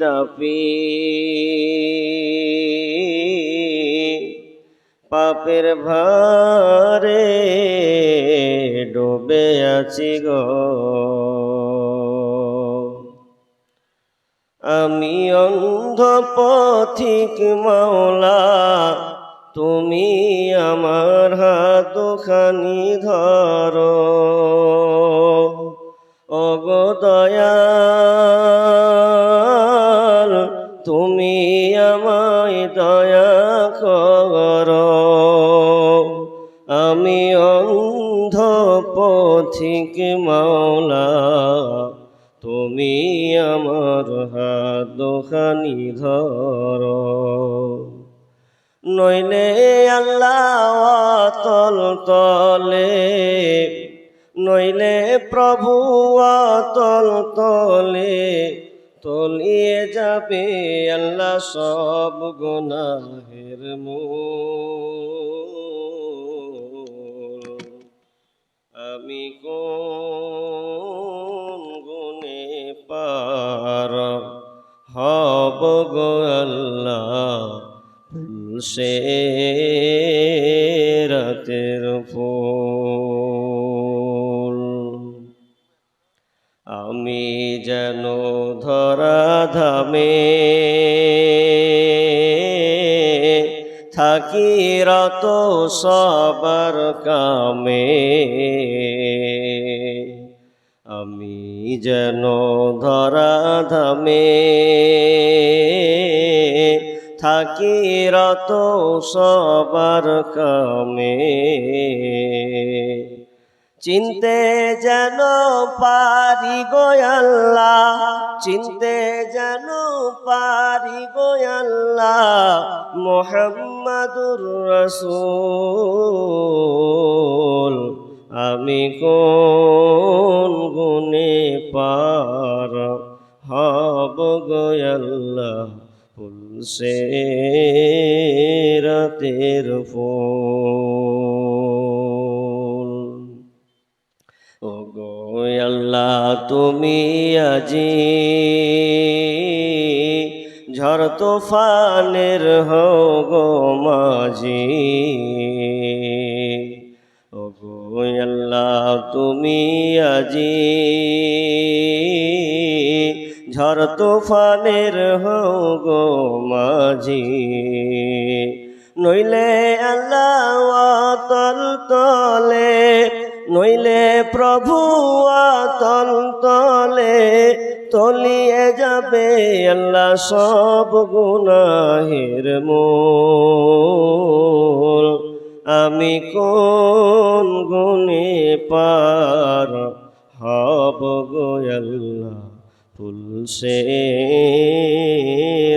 তাপি পাপের ভারে ডুবে আছি গো। আমি অন্ধ পথিক মাওলা, তুমি আমার হাত খানি ধরো। ওগো অন্ধ পথিক মাওলা, তুমি আমার হাত খানি ধর। নইলে আল্লাহ তল তলে, নইলে প্রভু তল তলে, তলিয়ে যাবে আল্লাহ সব গুনাহের মূল। আমি কোন গুনে পার? হব গো আল্লাহ সে রাতের ফুল। আমি যেন ধরা ধামে থাকি রত সবার কামে। আমি যেন ধরা ধামে থাকি রত সবার কামে। চিনতে যেন পারি গোয়াল্লা চিনতে যেন পারি গোয়াল্লা মোহাম্মদুর রসুল। আমি কোন গুণে পার হব গোয়াল্লা ফুলসে রাতের ফুল। গো আল্লাহ তুমি আজি ঝড় তোফানের হো গো মাঝি। ও গো আল্লাহ তুমি আজি ঝড় তুফানের গো মাঝি। নইলে আল্লাহ তল তলে নইলে প্রভু তল তলে তলিয়ে যাবে আল্লাহ সব গুনাহের মূল। আমি কোন গুণে পার হব গো আল্লাহ?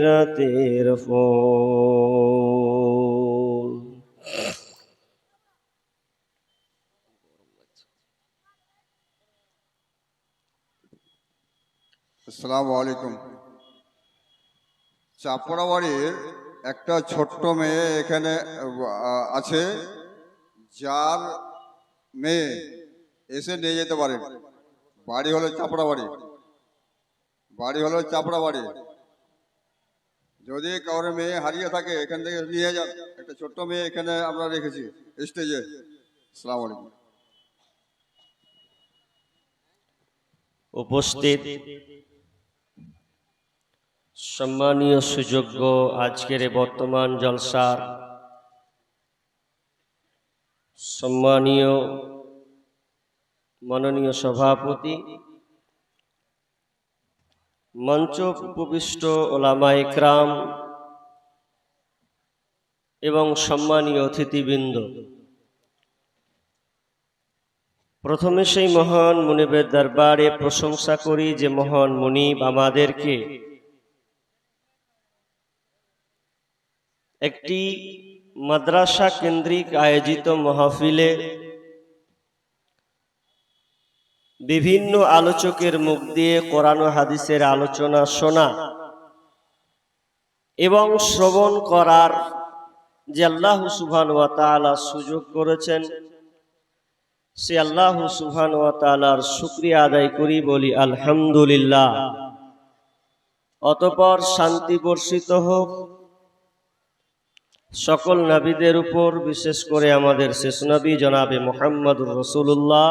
রাতের ফুল। আসসালামু আলাইকুম। চাপড়াবাড়ির একটা ছোট্ট মেয়ে এখানে আছে, যার মেয়ে এসে নিয়ে যেতে পারে। বাড়ি হলো চাপড়াবাড়ি বাড়ি। হলো চাপড়াবাড়ি যদি কারোর মেয়ে হারিয়ে থাকে, এখান থেকে নিয়ে যান। একটা ছোট্ট মেয়ে এখানে আমরা রেখেছি, স্টেজে। আসসালামু আলাইকুম। উপস্থিত সম্মানীয় সুযোগ্য আজকের বর্তমান জলসার সম্মানীয় মাননীয় সভাপতি, মঞ্চ উপবিষ্ট ওলামা ইকরাম এবং সম্মানীয় অতিথিবৃন্দ। প্রথমে সেই মহান মুনিবের দরবারে প্রশংসা করি যে মহান মুনিব আমাদেরকে একটি মাদ্রাসা কেন্দ্রিক আয়োজিত মাহফিলে বিভিন্ন আলোচকের মুখ দিয়ে কোরআন হাদিসের আলোচনা শোনা এবং শ্রবণ করার যে আল্লাহ সুবহান ওয়া তাআলা সুযোগ করেছেন, সে আল্লাহ সুবহান ওয়া তাআলার শুকরিয়া আদায় করি, বলি আলহামদুলিল্লাহ। অতপর শান্তি বর্ষিত হোক। সকল নবীদের উপর, বিশেষ করে আমাদের শেষ নবী জনাবে মোহাম্মদুর রসুল্লাহ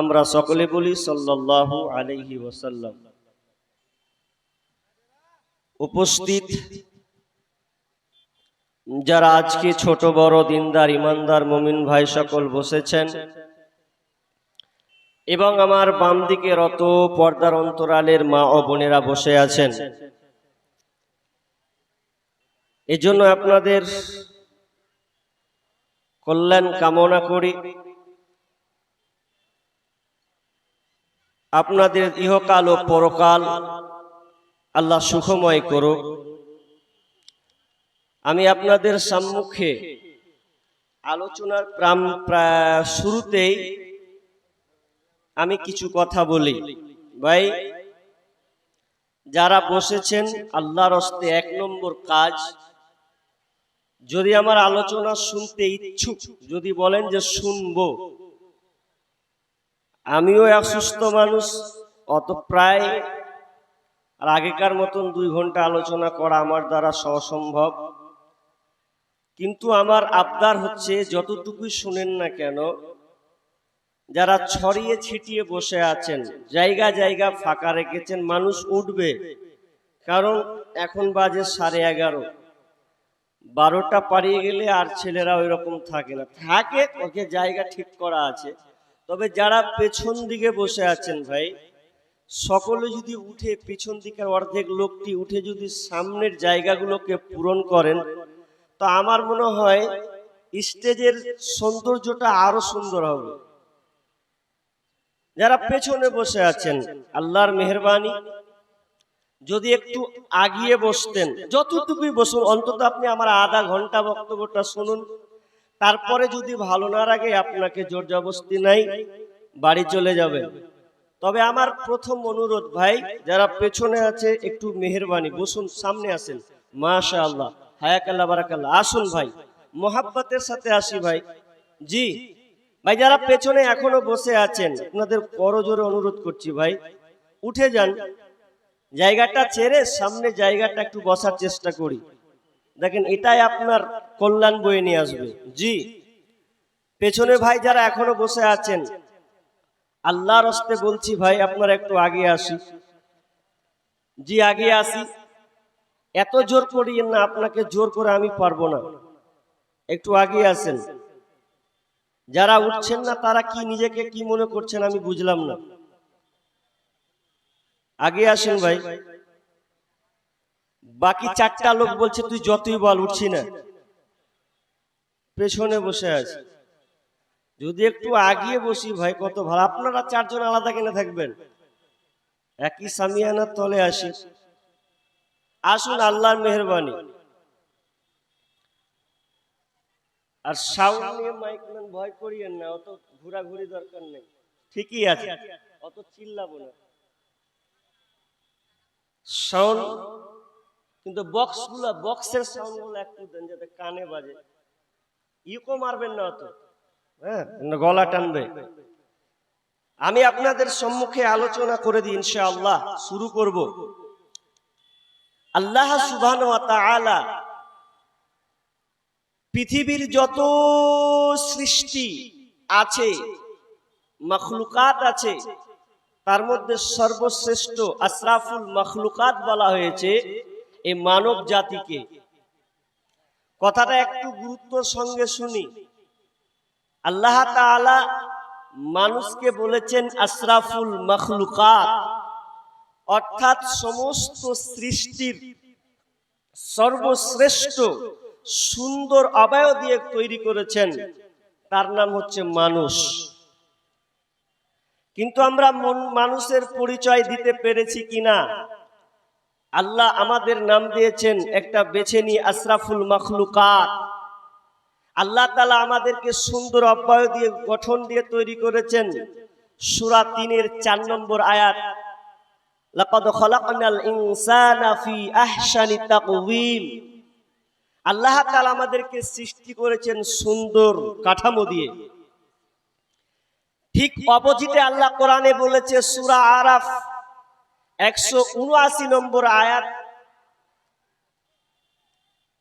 আমরা সকলে বলি সাল্লাল্লাহু আলাইহি ওয়াসাল্লাম। উপস্থিত যারা আজকে ছোট, বড়, দিনদার, ইমানদার, মমিন ভাই সকল বসেছেন, এবং আমার বাম দিকে রত পর্দার অন্তরালের মা ও বোনেরা বসে আছেন। এজন্য আপনাদের কল্যাণ কামনা করি। আপনাদের ইহকাল ও পরকাল আল্লাহ সুখময় করুক। আমি আপনাদের সম্মুখে আলোচনার প্রাম প্রা- শুরুতেই আমি কিছু কথা বলি। ভাই, যারা বসেছেন, আল্লাহর হস্তে এক নম্বর কাজ যদি আমার আলোচনা শুনতে ইচ্ছুক, যদি বলেন যে শুনব। আমিও অসুস্থ মানুষ, অত প্রায় আর আগেকার মতন দুই ঘণ্টা আলোচনা করা আমার দ্বারা অসম্ভব কিন্তু আমার আবদার হচ্ছে, যতটুকুই শুনেন না কেন, যারা ছড়িয়ে ছিটিয়ে বসে আছেন, জায়গা জায়গা ফাঁকা রেখেছেন, মানুষ উঠবে। কারণ এখন বাজে সাড়ে এগারো। বারোটা পাড়িয়ে গেলে আর ছেলেরা ওই রকম থাকে না। থাকে, ওকে জায়গা ঠিক করা আছে। তবে যারা পেছন দিকে বসে আছেন ভাই, সকলে যদি উঠে পিছন দিকের অর্ধেক লোকটি উঠে যদি সামনের জায়গাগুলোকে পূরণ করেন, তো আমার মনে হয় স্টেজের সৌন্দর্যটা আরও সুন্দর হবে। যারা পেছনে বসে আছেন, আল্লাহর মেহরবানি যদি একটু আগিয়ে বসতেন, যতটুকুই বসুন, অন্তত আপনি আমার আধা ঘণ্টা বক্তব্যটা শুনুন। তারপরে যদি ভালো না লাগে, আপনাকে জোর জবস্তি নাই, বাড়ি চলে যাবেন। তবে আমার প্রথম অনুরোধ, ভাই, যারা পেছনে আছে, একটু মেহরবানি, বসুন, সামনে আসেন। মাশা আল্লাহ হায়াকাল্লাহ, বারাকাল্লাহ। আসুন, ভাই, মোহাব্বতের সাথে আসি, ভাই। জি, ভাই, যারা পেছনে এখনও বসে আছেন, আপনাদের করজোরে অনুরোধ করছি, ভাই। উঠে যান। জায়গাটা ছেড়ে সামনে জায়গাটা একটু বসার চেষ্টা করি। দেখেন, এটাই আপনার কল্যাণ বয়ে নিয়ে আসবে। জি। পেছনে ভাই যারা এখনও বসে আছেন, আল্লাহর হস্তে বলছি ভাই, আপনারা একটু আগে আসি। জি, আগে আসি। এত জোর করিয়েন না, আপনাকে জোর করে আমি পারব না। একটু আগে আসেন। যারা উঠছেন না, তারা কি নিজেকে কি মনে করছেন আমি বুঝলাম না। আগে আসেন ভাই। বাকি চারটা লোক বলছে, তুই যতই বল, উঠছি না। পেছনে বসে আছে। যদি একটু আগিয়ে বসি ভাই, কত ভালো। আপনারা চারজন আলাদা কেনে থাকবেন। একই সামিয়ানার তলে আসি। আসুন, আল্লাহর মেহরবানি। আর সাউন্ড নিয়ে মাইকম্যান ভয় করিয়েন না, অত ঘোরাঘুরি দরকার নেই। ঠিকই আছে। অত চিল্লাবো না। সাউন্ড কিন্তু বক্সগুলা বক্সের সাউন্ডগুলো একটু দেন যাতে কানে বাজে। ইকো মারবেন না অত। হ্যাঁ গলা টানবে আমি আপনাদের সম্মুখে আলোচনা করে দিই, ইনশাআল্লাহ, শুরু করব। আল্লাহ সুবহানাহু ওয়া তাআলা পৃথিবীর যত সৃষ্টি আছে, মখলুকাত আছে তার মধ্যে সর্বশ্রেষ্ঠ আশরাফুল মখলুকাত বলা হয়েছে এই মানব জাতিকে। কথাটা একটু গুরুত্বর সঙ্গে শুনি। আল্লাহ তাআলা মানুষকে বলেছেন আশরাফুল মখলুকাত। অর্থাৎ সমস্ত সৃষ্টির সর্বশ্রেষ্ঠ সুন্দর অবয়ব দিয়ে তৈরি করেছেন। তার নাম হচ্ছে মানুষ। কিন্তু আমরা মন- মানুষের পরিচয় দিতে পেরেছি কিনা? আল্লাহ আমাদের নাম দিয়েছেন একটা বেছে নিয়ে আশরাফুল মখলুকাত। আল্লাহ তালা আমাদেরকে সুন্দর অব্যয় দিয়ে, গঠন দিয়ে তৈরি করেছেন। সুরা তিনের চার নম্বর আয়াত। আল্লাহ আমাদেরকে সৃষ্টি করেছেন সুন্দর কাঠামো দিয়ে। ঠিক অপোজিটে আল্লাহ কোরআনে বলেছে সূরা আরাফ একশো উনআশি নম্বর আয়াত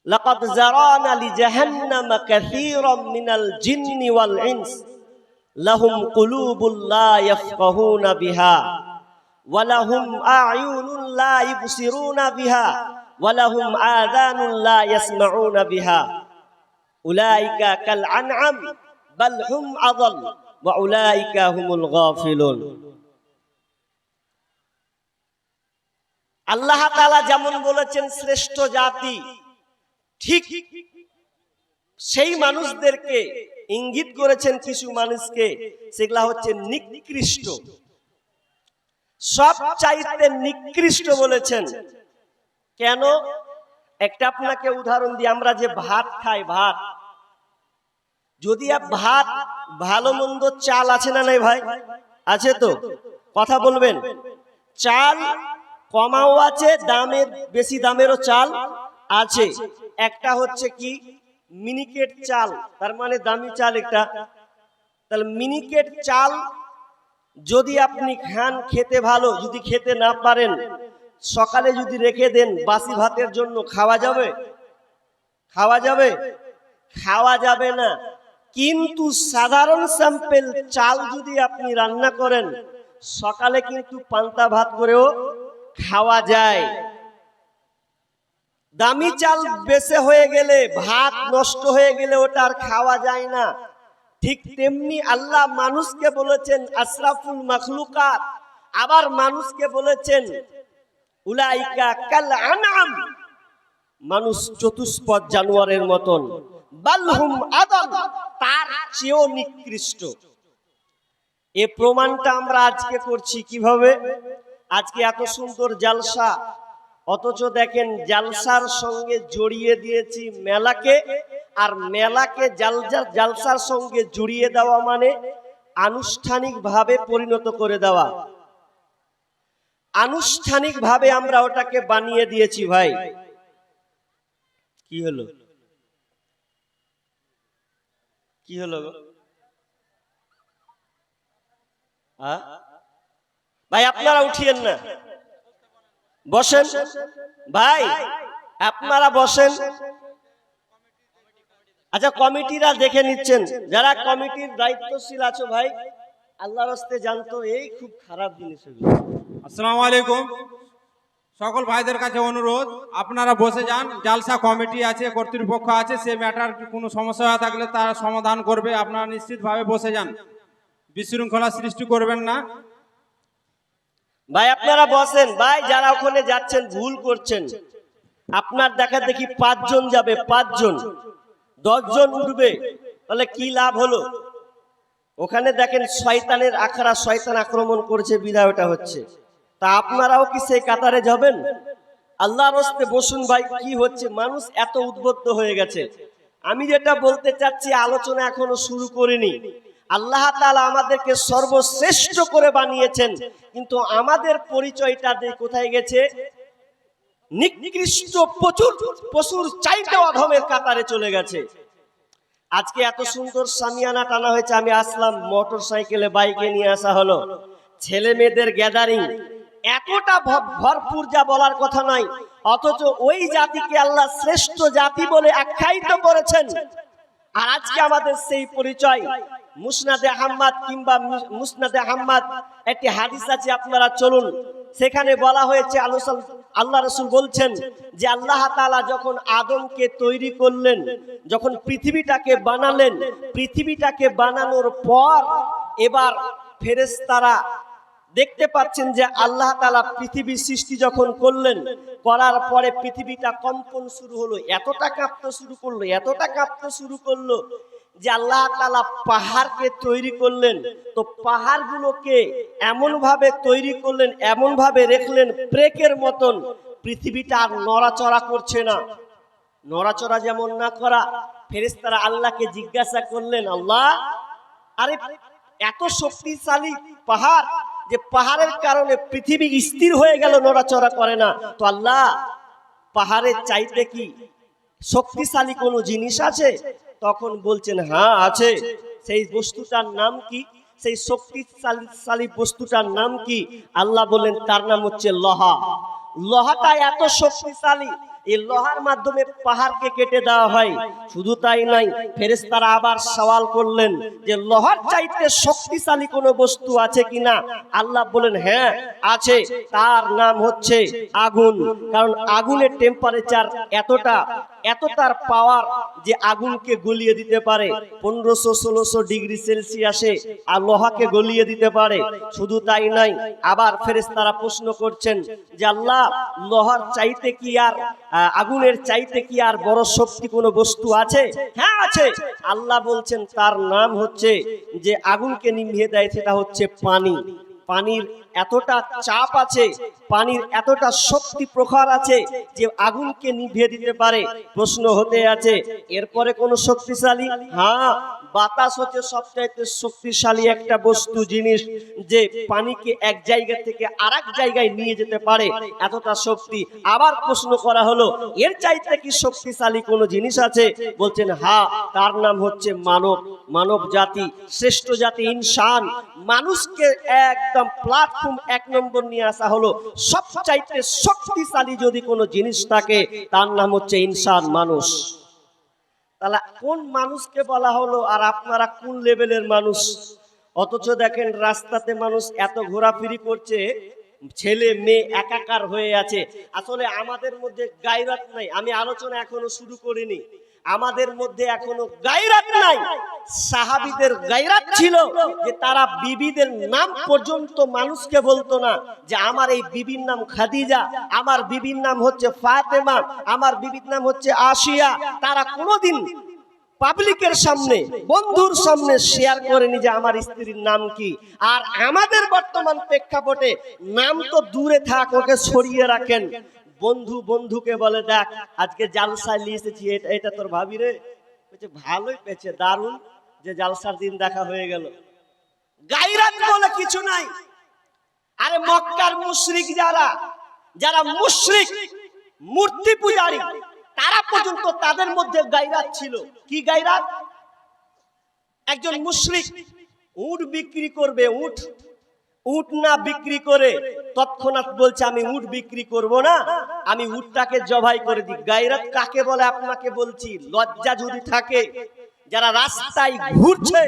لقد زرانا لجهنم كثيرا من الجن والإنس لهم قلوب لا يفقهون بها ولهم أعين لا يبصرون بها ولهم آذان لا يسمعون بها أولئك كالأنعام بل هم أضل আল্লাহ যেমন বলেছেন, শ্রেষ্ঠ জাতি, ঠিক সেই মানুষদেরকে ইঙ্গিত করেছেন কিছু মানুষকে, সেগুলা হচ্ছে নিকৃষ্ট। সব চাইতে নিকৃষ্ট বলেছেন। কেন? একটা আপনাকে উদাহরণ দিয়ে আমরা যে ভাত খাই, ভাত যদি ভাত, ভালো মন্দ চাল আছে না নাই ভাই? আছে তো? কথা বলবেন। চাল কমাও আছে, দামের, বেশি দামেরও চাল আছে। একটা হচ্ছে কি? মিনিকেট চাল। তার মানে দামি চাল একটা। তাহলে মিনিকেট চাল যদি আপনি খান, খেতে ভালো, যদি খেতে না পারেন, সকালে যদি রেখে দেন, বাসি ভাতের জন্য খাওয়া যাবে? খাওয়া যাবে? খাওয়া যাবে না। কিন্তু সাধারণ স্যাম্পেল চাল যদি আপনি রান্না করেন, সকালে কিন্তু পান্তা ভাত করেও খাওয়া যায়। দামি চাল বেসে হয়ে গেলে, ভাত নষ্ট হয়ে গেলে ওটা আর খাওয়া যায় না। ঠিক তেমনি আল্লাহ মানুষকে বলেছেন, আশরাফুল মখলুকাত। আবার মানুষকে বলেছেন, উলাইকা কাল আনাম মানুষ চতুষ্পদ জানোয়ারের মতন। বালহুম আদম। তার চেয়েও নিকৃষ্ট। এ প্রমাণটা আমরা আজকে করছি কীভাবে? আজকে এত সুন্দর জালসা। অথচ দেখেন জালসার সঙ্গে জড়িয়ে দিয়েছি মেলাকে, আর মেলাকে জালসার সঙ্গে জড়িয়ে দেওয়া মানে আনুষ্ঠানিকভাবে পরিণত করে দেওয়া। আনুষ্ঠানিকভাবে আমরা ওটাকে বানিয়ে দিয়েছি ভাই। কি হলো? কি হলো গো? হ্যাঁ? ভাই, আপনারা উঠিয়েন না বসেন ভাই, আপনারা বসেন আচ্ছা কমিটিরা দেখে নিচ্ছেন যারা কমিটির দায়িত্বশীল আছো ভাই, আল্লাহর হস্তে জানতো, এই খুব খারাপ জিনিস। আসসালামু আলাইকুম সকল ভাইদের কাছে অনুরোধ, আপনারা বসে যান, জালসা কমিটি আছে, কর্তৃপক্ষ আছে, সে ম্যাটার কোনো সমস্যা থাকলে তারা সমাধান করবে, আপনারা নিশ্চিতভাবে বসে যান। বিশৃঙ্খলা সৃষ্টি করবেন না। ভাই, আপনারা বসেন। ভাই, যারা ওখানে যাচ্ছেন, ভুল করছেন। আপনার দেখা দেখি পাঁচজন যাবে, পাঁচজন। দশজন উঠবে। তাহলে কি লাভ হলো? ওখানে দেখেন শয়তানের আখড়া, শয়তান আক্রমণ করছে বিদায় ওটা হচ্ছে। তা আপনারাও কি সেই কাতারে যাবেন? আল্লাহর হস্তে বসুন ভাই, কি হচ্ছে? মানুষ এত উদ্বুদ্ধ হয়ে গেছে। আমি যেটা বলতে চাচ্ছি, আলোচনা এখনও শুরু করিনি। আল্লাহ তাআলা আমাদেরকে সর্বশ্রেষ্ঠ করে বানিয়েছেন, কিন্তু আমাদের পরিচয়টা কোথায় গেছে? নিকৃষ্ট প্রচুর পশুর চাইতে অধমের কাতারে চলে গেছে। আজকে এত সুন্দর সামিয়ানা টানা হয়েছে, আমি আসলাম মোটর সাইকেলে বাইকে নিয়ে আসা হলো। ছেলে মেয়েদের গ্যাদারিং এতটা ভরপুর যা বলার কথা নাই অথচ ওই জাতিকে আল্লাহ শ্রেষ্ঠ জাতি বলে আখ্যায়িত করেছেন। আর আজকে আমাদের সেই পরিচয়, মুসনাদে আহম্মদ কিংবা মুস- মুসনাদে আহম্মদ, একটি হাদিস আছে আপনারা চলুন। সেখানে বলা হয়েছে আল্লাহ রসুল বলছেন যে আল্লাহ তাআলা যখন আদমকে তৈরি করলেন, যখন পৃথিবীটাকে বানালেন, পৃথিবীটাকে বানানোর পর এবার ফেরেশতারা দেখতে পাচ্ছেন যে আল্লাহ তালা পৃথিবীর সৃষ্টি যখন করলেন, করার পরে পৃথিবীটা কম্পন শুরু হলো, এতটা কাঁপতে শুরু করল, এতটা কাঁপতে শুরু করল যে আল্লাহ তালা পাহাড়কে তৈরি করলেন। তো পাহাড়গুলোকে এমন ভাবে তৈরি করলেন এমন ভাবে রেখলেন ব্রেকের মতন পৃথিবীটা আর নড়াচড়া করছে না। নড়াচড়া যেমন না করা, ফেরেশতারা আল্লাহকে জিজ্ঞাসা করলেন, আল্লাহ, আরে এত শক্তিশালী পাহাড় যে পাহাড়ের কারণে পৃথিবী স্থির হয়ে গেল, নড়াচড়া করে না। তো আল্লাহ, পাহাড়ের চাইতে কি শক্তিশালী কোনো জিনিস আছে? তখন বলছেন হ্যাঁ আছে। সেই বস্তুটার নাম কি? সেই শক্তিশালী বস্তুটার নাম কি? আল্লাহ বললেন, তার নাম হচ্ছে লহা। লহাটা এত শক্তিশালী এই লোহার মাধ্যমে পাহাড়কে কেটে দেওয়া হয়। শুধু তাই নাই ফেরেস্তারা আবার সওয়াল করলেন যে, লোহার চাইতে শক্তিশালী কোনো বস্তু আছে কিনা আল্লাহ বলেন হ্যাঁ আছে। তার নাম হচ্ছে আগুন। কারণ আগুনের টেম্পারেচার এতটা এত তার পাওয়ার যে আগুনকে গলিয়ে দিতে পারে। পনেরোশো, ষোলোশো ডিগ্রি সেলসিয়াসে আর লোহাকে গলিয়ে দিতে পারে। শুধু তাই নাই আবার ফেরেশতারা প্রশ্ন করছেন যে, আল্লাহ, লোহার চাইতে কি আর আগুনের চাইতে কি আর বড় শক্তি কোনো বস্তু আছে? হ্যাঁ আছে। আল্লাহ বলছেন, তার নাম হচ্ছে যে, আগুনকে নিভিয়ে দেয় সেটা হচ্ছে পানি। পানির এতটা চাপ আছে, পানির এতটা শক্তি প্রখর আছে যে আগুনকে নিভিয়ে দিতে পারে। প্রশ্ন হতে আছে, এরপরে কোন শক্তিশালী? হ্যাঁ বাতাস হচ্ছে সবচাইতে শক্তিশালী একটা বস্তু, জিনিস যে পানিকে এক জায়গা থেকে আর জায়গায় নিয়ে যেতে পারে এতটা শক্তি। আবার প্রশ্ন করা হলো, এর চাইতে কি শক্তিশালী কোনো জিনিস আছে? বলছেন, হা, তার নাম হচ্ছে মানব। মানব জাতি, শ্রেষ্ঠ জাতি, ইনসান। মানুষকে একদম প্ল্যাটফর্ম এক নম্বর নিয়ে আসা হলো, সবচাইতে শক্তিশালী যদি কোনো জিনিস থাকে, তার নাম হচ্ছে ইনসান, মানুষ। তাহলে কোন মানুষকে বলা হলো আর আপনারা কোন লেভেলের মানুষ? অথচ দেখেন রাস্তাতে মানুষ এত ঘোরাফেরি করছে, ছেলে মেয়ে একাকার হয়ে আছে। আসলে আমাদের মধ্যে গাইরাত নাই, আমি আলোচনা এখনও শুরু করিনি। আমাদের মধ্যে এখনও গায়রাত নাই। সাহাবিদের গায়রাত ছিল যে তারা বিবিদের নাম পর্যন্ত মানুষকে বলতো না যে আমার এই বিবির নাম খাদিজা, আমার বিবির নাম হচ্ছে ফাতেমা, আমার বিবির নাম হচ্ছে আশিয়া। তারা কোনোদিন পাবলিকের সামনে, বন্ধুর সামনে শেয়ার করেনি যে আমার স্ত্রীর নাম কি। আর আমাদের বর্তমান প্রেক্ষাপটে নাম তো দূরে থাক, ওকে সরিয়ে রাখেন। বন্ধু বন্ধুকে বলে, দেখ, আজকে জালসায় নিয়ে এসেছি, এটা তোর ভাবি রে। ভালোই পেয়েছে, দারুণ যে জালসার দিন দেখা হয়ে গেল। গাইরাত বলে কিছু নাই। আরে মক্কার মুশরিক যারা যারা মুশরিক, মূর্তি পূজারী, তারা পর্যন্ত তাদের মধ্যে গায়রাত ছিল। কি গায়রাত একজন মুশরিক উট বিক্রি করবে, উট উট না বিক্রি করে তৎক্ষণাৎ বলছে, আমি উট বিক্রি করব না, আমি উটটাকে জবাই করে দিই। গায়রাত কাকে বলে আপনাকে বলছি? লজ্জা যদি থাকে, যারা রাস্তায় ঘুরছে,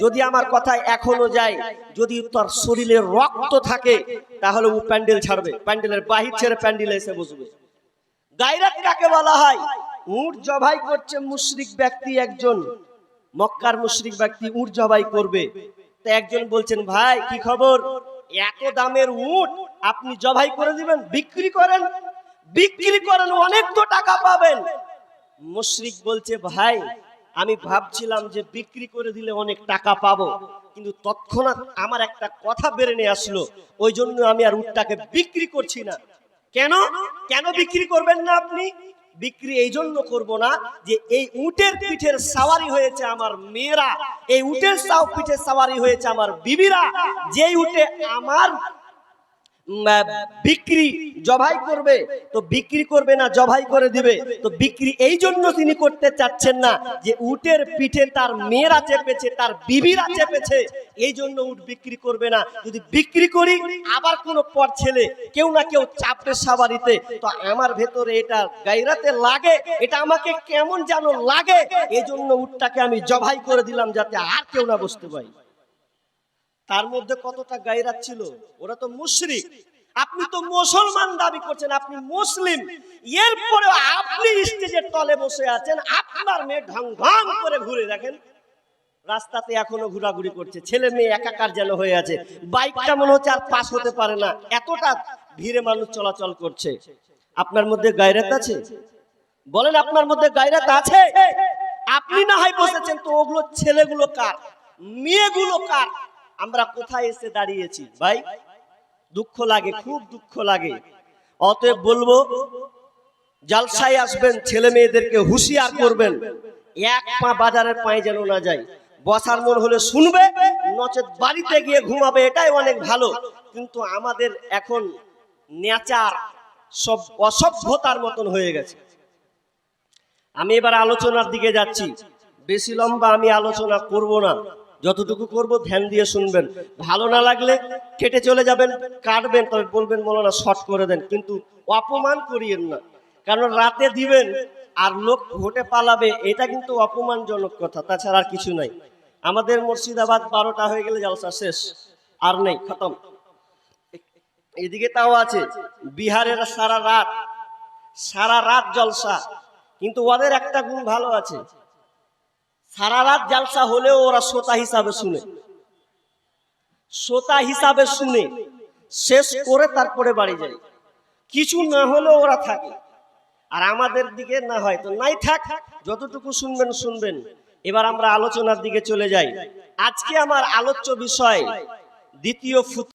যদি আমার কথায় এখনও যায়, যদি তার শরীরে রক্ত থাকে, তাহলে ও প্যান্ডেল ছাড়বে, প্যান্ডেলের বাহির ছেড়ে প্যান্ডেলে এসে বসবে। গায়রাত কাকে বলা হয়? উট জবাই করছে মুশরিক ব্যক্তি একজন, মক্কার মুশরিক ব্যক্তি উট জবাই করবে। তা একজন বলছেন, ভাই, কি খবর? এত দামের উট আপনি জবাই করে দিবেন, বিক্রি করেন? বিক্রি করেন, অনেক তো টাকা পাবেন। মুশরিক বলছে, ভাই, আমি ভাবছিলাম যে বিক্রি করে দিলে অনেক টাকা পাবো, কিন্তু তৎক্ষণাৎ আমার একটা কথা বেরেনে আসলো। ওই জন্য আমি আর উটটাকে বিক্রি করছি না। কেন? কেন বিক্রি করবেন না আপনি? বিক্রি এই জন্য করব না যে এই উটের পিঠের সাওয়ারি হয়েছে আমার মেয়েরা। এই উটের সাও পিঠে সাওয়ারি হয়েছে আমার বিবিরা। যেই উটে আমার বিক্রি জবাই করবে, তো বিক্রি করবে না, জবাই করে দিবে। তো বিক্রি এই জন্য তিনি করতে চাচ্ছেন না যে উটের পিঠে তার মেয়েরা চেপেছে, তার বিবিরা চেপেছে। এই জন্য উট বিক্রি করবে না। যদি বিক্রি করি, আবার কোনো পর ছেলে, কেউ না কেউ চাপবে সাবারিতে তো আমার ভেতরে এটা গাইরাতে লাগে, এটা আমাকে কেমন যেন লাগে। এই জন্য উটটাকে আমি জবাই করে দিলাম যাতে আর কেউ না বসতে পারি। তার মধ্যে কতটা গায়রাত ছিল? ওরা তো মুশরিক। আপনি তো মুসলমান দাবি করছেন, আপনি মুসলিম। এরপরে আপনি স্টেজের তলে বসে আছেন, আপনার মেয়ে ঢং ঢং করে ঘুরে দেখেন। রাস্তাতে এখনও ঘোরাঘুরি করছে, ছেলে মেয়ে একাকার যেন হয়ে আছে। বাইকটা মনে হচ্ছে আর পাস হতে পারে না। এতটা ভিড়ে মানুষ চলাচল করছে। আপনার মধ্যে গায়রাত আছে? বলেন, আপনার মধ্যে গায়রাত আছে? আপনি না হয় বসেছেন, তো ওগুলো ছেলেগুলো কার? মেয়েগুলো কার? আমরা কোথায় এসে দাঁড়িয়েছি? ভাই, দুঃখ লাগে, খুব দুঃখ লাগে। অতএব বলব, জালসায় আসবেন, ছেলে মেয়েদেরকে হুঁশিয়ার করবেন। এক পা বাজারের পায়ে যেন না যায়। বসার মন হলে শুনবে, নচেত বাড়িতে গিয়ে ঘুমাবে, এটাই অনেক ভালো। কিন্তু আমাদের এখন নেচার সব অসভ্যতার মতন হয়ে গেছে। আমি এবার আলোচনার দিকে যাচ্ছি। বেশি লম্বা আমি আলোচনা করব না। যতটুকু করব, ধ্যান দিয়ে শুনবেন। ভালো না লাগলে কেটে চলে যাবেন, কাটবেন, তবে বলবেন, মৌলানা, শর্ট করে দেন। কিন্তু অপমান করিয়েন না। কারণ রাতে দিবেন আর লোক ভোটে পালাবে, এটা কিন্তু অপমানজনক কথা, তাছাড়া আর কিছু নাই। আমাদের মুর্শিদাবাদ বারোটা হয়ে গেলে জলসা শেষ, আর নেই, খতম। এদিকে তাও আছে, বিহারের সারা রাত সারা রাত জলসা, কিন্তু ওদের একটা গুণ ভালো আছে সারা রাত জলসা হলেও ওরা শ্রোতা হিসাবে শুনে। শ্রোতা হিসাবে শুনে, শেষ করে তারপরে বাড়ি যায়। কিছু না হলেও ওরা থাকে। আর আমাদের দিকে না হয় তো নাই থাক, যতটুকু শুনবেন শুনবেন। এবার আমরা আলোচনার দিকে চলে যাই। আজকে আমার আলোচ্য বিষয় দ্বিতীয়